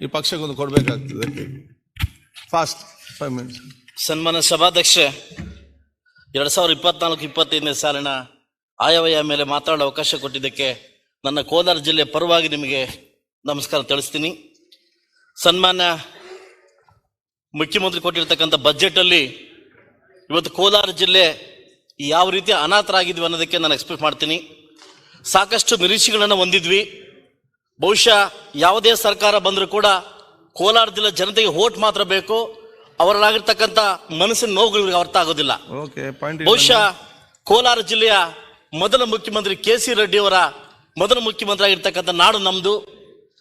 ಈ ಪಕ್ಷಕ್ಕೊಂದು ಕೊಡಬೇಕಾಗ್ತದೆ. Fast five minutes ಸನ್ಮಾನ ಸಭಾಧ್ಯಕ್ಷ ಎರಡು ಸಾವಿರದ ಇಪ್ಪತ್ನಾಲ್ಕು, ಇಪ್ಪತ್ತೈದನೇ ಸಾಲಿನ ಆಯವ್ಯಯ ಮೇಲೆ ಮಾತಾಡೋ ಅವಕಾಶ ಕೊಟ್ಟಿದ್ದಕ್ಕೆ ನನ್ನ ಕೋಲಾರ ಜಿಲ್ಲೆ ಪರವಾಗಿ ನಿಮಗೆ ನಮಸ್ಕಾರ ತಿಳಿಸ್ತೀನಿ. ಸನ್ಮಾನ್ಯ ಮುಖ್ಯಮಂತ್ರಿ ಕೊಟ್ಟಿರ್ತಕ್ಕಂಥ ಬಜೆಟಲ್ಲಿ ಇವತ್ತು ಕೋಲಾರ ಜಿಲ್ಲೆ ಯಾವ ರೀತಿ ಅನಾಥರಾಗಿದ್ವಿ ಅನ್ನೋದಕ್ಕೆ ನಾನು ಎಕ್ಸ್ಪೆಕ್ಟ್ ಮಾಡ್ತೀನಿ. ಸಾಕಷ್ಟು ನಿರೀಕ್ಷೆಗಳನ್ನು ಹೊಂದಿದ್ವಿ. ಬಹುಶಃ ಯಾವುದೇ ಸರ್ಕಾರ ಬಂದರೂ ಕೂಡ ಕೋಲಾರ ಜಿಲ್ಲೆ ಜನತೆಗೆ ಓಟ್ ಮಾತ್ರ ಬೇಕು. ಅವರಲ್ಲಾಗಿರ್ತಕ್ಕಂಥ ಮನಸ್ಸಿನ ನೋವುಗಳು ಇವ್ರಿಗೆ ಅರ್ಥ ಆಗೋದಿಲ್ಲ. ಬಹುಶಃ ಕೋಲಾರ ಜಿಲ್ಲೆಯ ಮೊದಲ ಮುಖ್ಯಮಂತ್ರಿ ಕೆ ಸಿ ರೆಡ್ಡಿಯವರ ಮೊದಲ ಮುಖ್ಯಮಂತ್ರಿ ಆಗಿರ್ತಕ್ಕಂಥ ನಾಡು ನಮ್ದು.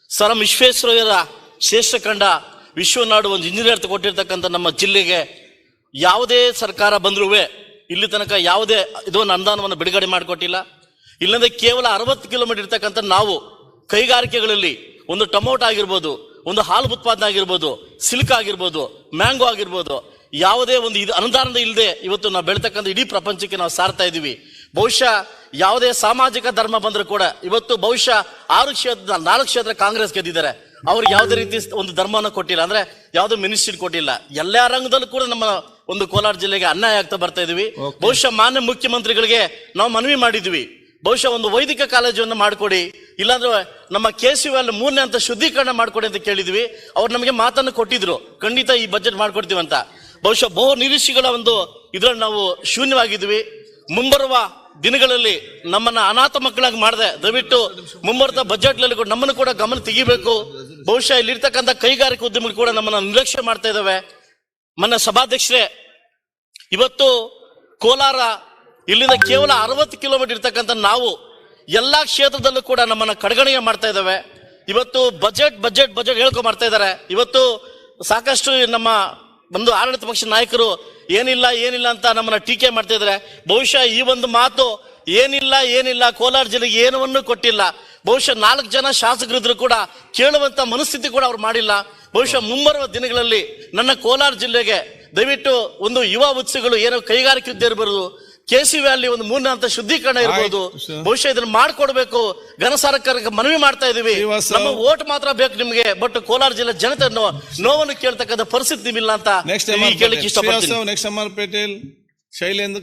ಸರ್ ವಿಶ್ವೇಶ್ವರಯ್ಯರ ಶ್ರೇಷ್ಠ ಕಂಡ ವಿಶ್ವನಾಡು ಒಂದು ಇಂಜಿನಿಯರ್ ಕೊಟ್ಟಿರ್ತಕ್ಕಂಥ ನಮ್ಮ ಜಿಲ್ಲೆಗೆ ಯಾವುದೇ ಸರ್ಕಾರ ಬಂದರೂ ಇಲ್ಲಿ ತನಕ ಯಾವುದೇ ಇದೊಂದು ಅನುದಾನವನ್ನು ಬಿಡುಗಡೆ ಮಾಡಿಕೊಟ್ಟಿಲ್ಲ. ಇಲ್ಲಂದ್ರೆ ಕೇವಲ ಅರವತ್ತು ಕಿಲೋಮೀಟರ್ ಇರ್ತಕ್ಕಂಥ ನಾವು ಕೈಗಾರಿಕೆಗಳಲ್ಲಿ ಒಂದು ಟೊಮೊಟೊ ಆಗಿರ್ಬೋದು ಒಂದು ಹಾಲು ಉತ್ಪಾದನೆ ಆಗಿರ್ಬೋದು ಸಿಲ್ಕ್ ಆಗಿರ್ಬೋದು ಮ್ಯಾಂಗೋ ಆಗಿರ್ಬೋದು ಯಾವುದೇ ಒಂದು ಇದು ಅನುದಾನದ ಇಲ್ಲದೆ ಇವತ್ತು ನಾವು ಬೆಳೀತಕ್ಕಂಥ ಇಡೀ ಪ್ರಪಂಚಕ್ಕೆ ನಾವು ಸಾರ್ತಾ ಇದ್ದೀವಿ. ಬಹುಶಃ ಯಾವುದೇ ಸಾಮಾಜಿಕ ಧರ್ಮ ಬಂದರೂ ಕೂಡ ಇವತ್ತು ಬಹುಶಃ ಆರು ಕ್ಷೇತ್ರ ನಾಲ್ಕು ಕ್ಷೇತ್ರ ಕಾಂಗ್ರೆಸ್ ಗೆದ್ದಿದ್ದಾರೆ. ಅವ್ರಿಗೆ ಯಾವುದೇ ರೀತಿ ಒಂದು ಧರ್ಮವನ್ನು ಕೊಟ್ಟಿಲ್ಲ ಅಂದ್ರೆ ಯಾವುದೋ ಮಿನಿಸ್ಟ್ರಿ ಕೊಟ್ಟಿಲ್ಲ. ಎಲ್ಲ ರಂಗದಲ್ಲೂ ಕೂಡ ನಮ್ಮ ಒಂದು ಕೋಲಾರ ಜಿಲ್ಲೆಗೆ ಅನ್ಯಾಯ ಆಗ್ತಾ ಬರ್ತಾ ಇದೀವಿ ಬಹುಶಃ ಮಾನ್ಯ ಮುಖ್ಯಮಂತ್ರಿಗಳಿಗೆ ನಾವು ಮನವಿ ಮಾಡಿದ್ವಿ ಬಹುಶಃ ಒಂದು ವೈದಿಕ ಕಾಲೇಜನ್ನು ಮಾಡಿಕೊಡಿ. ಇಲ್ಲಾಂದ್ರೆ ನಮ್ಮ ಕೆ ಸಿ ಅಲ್ಲಿ ಮೂರನೇ ಅಂತ ಶುದ್ಧೀಕರಣ ಮಾಡಿಕೊಡಿ ಅಂತ ಕೇಳಿದ್ವಿ. ಅವ್ರು ನಮಗೆ ಮಾತನ್ನು ಕೊಟ್ಟಿದ್ರು. ಖಂಡಿತ ಈ ಬಜೆಟ್ ಮಾಡಿಕೊಡ್ತೀವಿ ಅಂತ. ಬಹುಶಃ ಬಹು ನಿರೀಕ್ಷೆಗಳ ಒಂದು ಇದರಲ್ಲಿ ನಾವು ಶೂನ್ಯವಾಗಿದ್ವಿ. ಮುಂಬರುವ ದಿನಗಳಲ್ಲಿ ನಮ್ಮನ್ನ ಅನಾಥ ಮಕ್ಕಳಾಗಿ ಮಾಡಿದೆ. ದಯವಿಟ್ಟು ಮುಂಬರುವ ಬಜೆಟ್ನಲ್ಲಿ ನಮ್ಮನ್ನು ಕೂಡ ಗಮನ ತೆಗಿಬೇಕು. ಬಹುಶಃ ಇಲ್ಲಿರ್ತಕ್ಕಂಥ ಕೈಗಾರಿಕಾ ಉದ್ಯಮಗಳು ಕೂಡ ನಮ್ಮನ್ನ ನಿರ್ಲಕ್ಷ್ಯ ಮಾಡ್ತಾ ಇದ್ದಾವೆ. ಮನ್ನ ಸಭಾಧ್ಯಕ್ಷರೇ, ಇವತ್ತು ಕೋಲಾರ ಇಲ್ಲಿಂದ ಕೇವಲ ಅರವತ್ತು ಕಿಲೋಮೀಟರ್ ಇರ್ತಕ್ಕಂಥ ನಾವು ಎಲ್ಲಾ ಕ್ಷೇತ್ರದಲ್ಲೂ ಕೂಡ ನಮ್ಮನ್ನ ಕಡೆಗಣೆಯ ಮಾಡ್ತಾ ಇದ್ದಾವೆ. ಇವತ್ತು ಬಜೆಟ್ ಬಜೆಟ್ ಬಜೆಟ್ ಹೇಳ್ಕೊ ಮಾಡ್ತಾ ಇದ್ದಾರೆ. ಇವತ್ತು ಸಾಕಷ್ಟು ನಮ್ಮ ಒಂದು ಆಡಳಿತ ಪಕ್ಷ ನಾಯಕರು ಏನಿಲ್ಲ ಏನಿಲ್ಲ ಅಂತ ನಮ್ಮನ್ನ ಟೀಕೆ ಮಾಡ್ತಾ ಇದ್ದಾರೆ. ಬಹುಶಃ ಈ ಒಂದು ಮಾತು ಏನಿಲ್ಲ ಏನಿಲ್ಲ, ಕೋಲಾರ ಜಿಲ್ಲೆಗೆ ಏನವನ್ನೂ ಕೊಟ್ಟಿಲ್ಲ. ಬಹುಶಃ ನಾಲ್ಕು ಜನ ಶಾಸಕರಿದ್ರು ಕೂಡ ಕೇಳುವಂತ ಮನಸ್ಥಿತಿ ಕೂಡ ಅವ್ರು ಮಾಡಿಲ್ಲ. ಬಹುಶಃ ಮುಂಬರುವ ದಿನಗಳಲ್ಲಿ ನನ್ನ ಕೋಲಾರ ಜಿಲ್ಲೆಗೆ ದಯವಿಟ್ಟು ಒಂದು ಯುವ ಉತ್ಸವಗಳು ಏನೋ ಕೈಗಾರಿಕೆ ಇದ್ದೇ ಇರಬಹುದು ಕೆ ಸಿ ವ್ಯಾಲಿ ಒಂದು ಮೂರನೇ ಹಂತ ಶುದ್ಧೀಕರಣ ಇರಬಹುದು ಆಯ್ತು, ಬಹುಶಃ ಇದನ್ನ ಮಾಡ್ಕೊಡ್ಬೇಕು. ಘನ ಸರ್ಕಾರಕ್ಕೆ ಮನವಿ ಮಾಡ್ತಾ ಇದೀವಿ. ನಮ್ಮ ಓಟ್ ಮಾತ್ರ ಬೇಕು ನಿಮಗೆ ಬಟ್ ಕೋಲಾರ ಜಿಲ್ಲೆ ಜನತೆ ನೋವನ್ನು ಕೇಳ್ತಕ್ಕಂಥ ಪರಿಸ್ಥಿತಿ ನಿಮ್ಮಿಲ್ಲ ಅಂತ ನೆಕ್ಸ್ಟ್ ಪಟೇಲ್ ಶೈಲೇಂದ್ರ